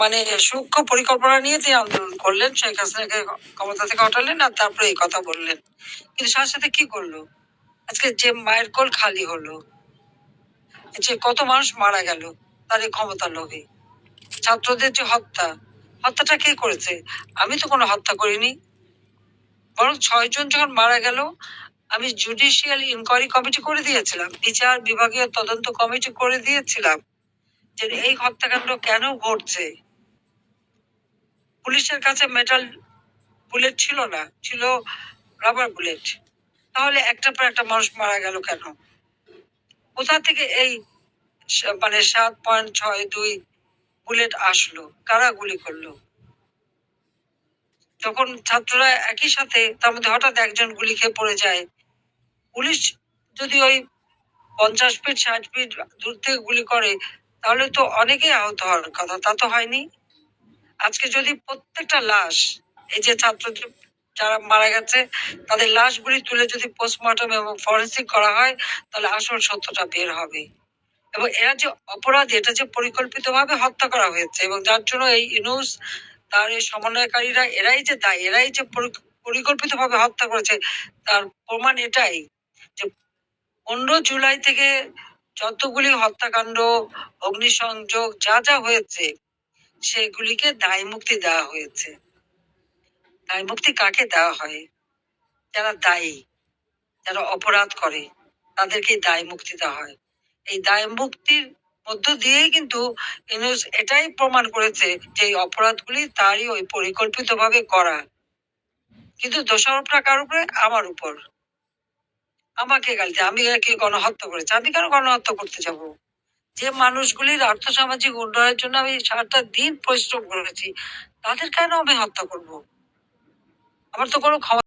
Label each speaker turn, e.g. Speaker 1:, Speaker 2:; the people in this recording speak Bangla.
Speaker 1: মানে সূক্ষ্ম পরিকল্পনা নিয়ে তিনি আন্দোলন করলেন, শেখ হাসিনাকে ক্ষমতা থেকে হটালেন আর তারপরে এই কথা বললেন। কিন্তু সাথে সাথে কি করল? আজকে যে মায়ের কোল খালি হলো, যে কত মানুষ মারা গেল, তার এই ক্ষমতা লোভে। ছাত্রদের যে হত্যা, হত্যাটা কে করেছে? আমি তো কোনো হত্যা করিনি। বরং ছয়জন যখন মারা গেল, আমি জুডিশিয়াল ইনকোয়ারি কমিটি করে দিয়েছিলাম, বিচার বিভাগীয় তদন্ত কমিটি করে দিয়েছিলাম। যে এই হত্যাকাণ্ড কেন ঘটছে? পুলিশের কাছে মেটাল বুলেট ছিল না, ছিল রাবার বুলেট তাহলে একটার পর একটা মানুষ মারা গেল কেন? কোথা থেকে এই মানে সাত পয়েন্ট ছয় দুই বুলেট আসলো? কারা গুলি করল? যখন ছাত্ররা একই সাথে, তার মধ্যে হঠাৎ একজন গুলি খেয়ে পড়ে যায়। পুলিশ যদি ওই পঞ্চাশ ফিট ষাট ফিট দূর থেকে গুলি করে তাহলে তো অনেকেই আহত হওয়ার কথা, তা তো হয়নি। আজকে যদি প্রত্যেকটা লাশ, এই যে ছাত্র যারা মারা গেছে, তাদের লাশগুলি তুলে যদি পোস্টমর্টম এবং ফরেন্সিক করা হয়, তাহলে আসল সত্যটা বের হবে। এবং এরা যে অপরাধ, এটা যে পরিকল্পিতভাবে হত্যা করা হয়েছে, এবং যার জন্য এই ইনুস, তার এই সমন্বয়কারীরা, এরাই যে দায়ী, এরাই যে পরিকল্পিত ভাবে হত্যা করেছে, তার প্রমাণ এটাই যে পনেরো জুলাই থেকে যতগুলি হত্যাকাণ্ড, অগ্নিসংযোগ, যা যা হয়েছে, সেগুলিকে দায় মুক্তি দেওয়া হয়েছে। দায় মুক্তি কাকে দেওয়া হয়? যারা দায়ী, যারা অপরাধ করে তাদেরকে দায় মুক্তি দেওয়া হয়। এই দায় মুক্তির মধ্য দিয়েই কিন্তু এটাই প্রমাণ করেছে যে এই অপরাধগুলি তারই ওই পরিকল্পিতভাবে করা। কিন্তু দোষারোপটা কার উপরে? আমার উপর। আমাকে গালিতে আমি একে গণহত্যা করেছি। আমি কেন গণহত্যা করতে যাব? যে মানুষগুলির আর্থসামাজিক উন্নয়নের জন্য আমি সারাটা দিন পরিশ্রম করেছি, তাদের কেন আমি হত্যা করব? আমার তো কোনো ক্ষমতা